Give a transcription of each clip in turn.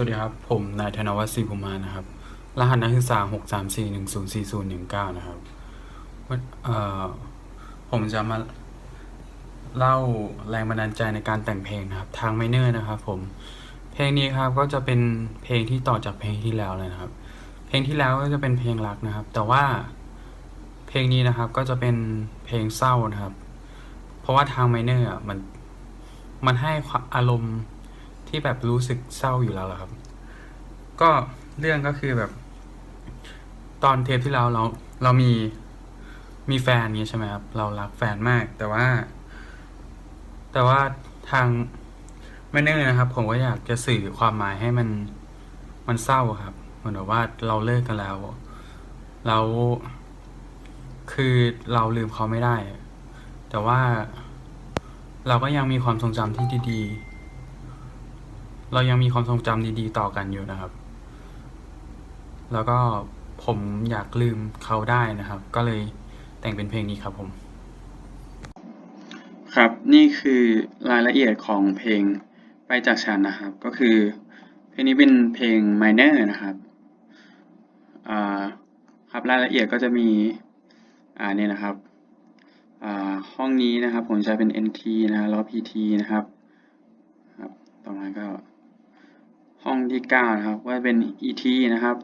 วัสดีครับ ผมนายธนวัฒน์ศรีภูมานะครับ รหัสนักศึกษา 6 3 4 1 0 4 0 1 9 นะครับวันเอ่อผมจะมาเล่าแรงบันดาลใจในการแต่งเพลงนะครับ ทางไมเนอร์นะครับผม เพลงนี้ครับก็จะเป็นเพลงที่ต่อจากเพลงที่แล้วเลยนะครับ เพลงที่แล้วก็จะเป็นเพลงรักนะครับ แต่ว่าเพลงนี้นะครับก็จะเป็นเพลงเศร้านะครับ เพราะว่าทางไมเนอร์มันมันให้อารมณ์ ที่แบบรู้สึกเศร้าอยู่แล้วครับ ก็เรื่องก็คือแบบ ตอนเทปที่เราเราเรามีมีแฟนนี้ใช่ไหมครับ เรารักแฟนมาก แต่ว่า แต่ว่าทางไม่เนื่อนะครับ ผมก็อยากจะสื่อความหมายให้มันมันเศร้าครับเหมือนแบบว่าเราเลิกกันแล้วแล้วคือเราลืมเขาไม่ได้ แต่ว่าเราก็ยังมีความทรงจำที่ดีๆ เรายังมีความทรงจำดีๆต่อกันอยู่นะครับ แล้วก็ผมอยากลืมเขาได้นะครับ ก็เลยแต่งเป็นเพลงนี้ครับผม ครับนี่คือรายละเอียดของเพลงไปจากฉันนะครับ ก็คือ เพลงนี้เป็นเพลง minor นะครับอ่าครับรายละเอียดก็จะมีอ่าเนี่ยนะครับอ่าห้องนี้นะครับ ผมใช้เป็น NT นะแล้ว PT นะครับครับต่อมาก็ ที่ 9 นะครับ ก็จะเป็น ET นะครับ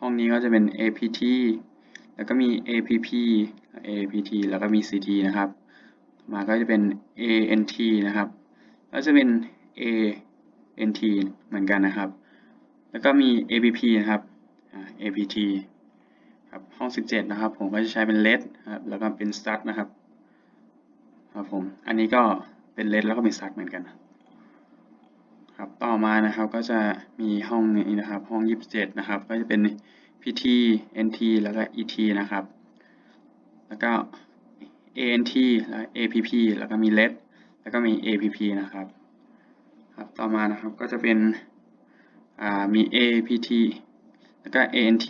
ห้องนี้ก็จะเป็น APT แล้วก็มี APP APT แล้วก็มี CT นะครับ มาก็จะเป็น ANT นะครับ แล้วจะเป็น ANT เหมือนกันนะครับ แล้วก็มี APP นะครับ APT ครับห้อง 17 นะครับ ผมก็จะใช้เป็น LED นะครับแล้วก็เป็น STAT นะครับครับผม อันนี้ก็เป็น LED แล้วก็เป็น STAT เหมือนกัน ครับต่อมานะครับก็จะมีห้องนี้นะครับห้อง 27 นะครับ ก็จะเป็น PT NT แล้วก็ ET นะครับ แล้วก็ ANT แล้ว APP แล้วก็มี LED แล้วก็มี APP นะครับครับต่อมานะครับก็จะเป็นอ่ามี APT แล้วก็ ANT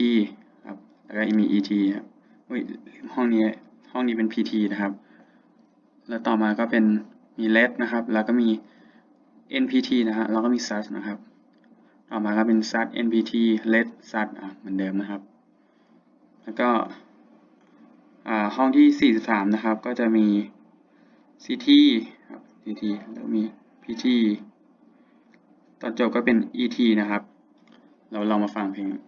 ครับแล้วก็มี ET ครับอุ้ยห้องนี้ห้องนี้เป็น PT นะครับ แล้วต่อมาก็เป็นมี LED นะครับ แล้วก็มี NPT นะฮะแล้วก็มี SAS นะครับ ต่อมาก็เป็น SAS NPT LED SAS อะเหมือนเดิมนะครับ แล้วก็อ่าห้องที่ 43 นะครับ ก็จะมี CT ครับ CT แล้วมี PT ตอนจบก็เป็น ET นะครับ เราลองมาฟังเพลงขอ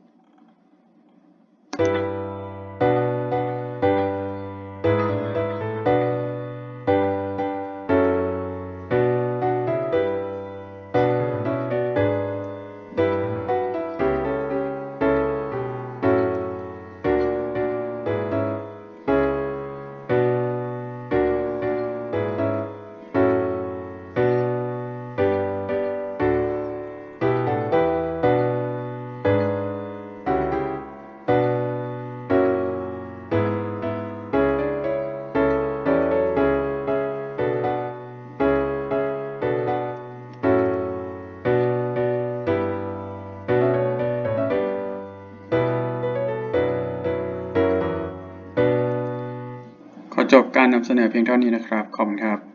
จบการนำเสนอเพียงเท่านี้นะครับ ขอบคุณครับ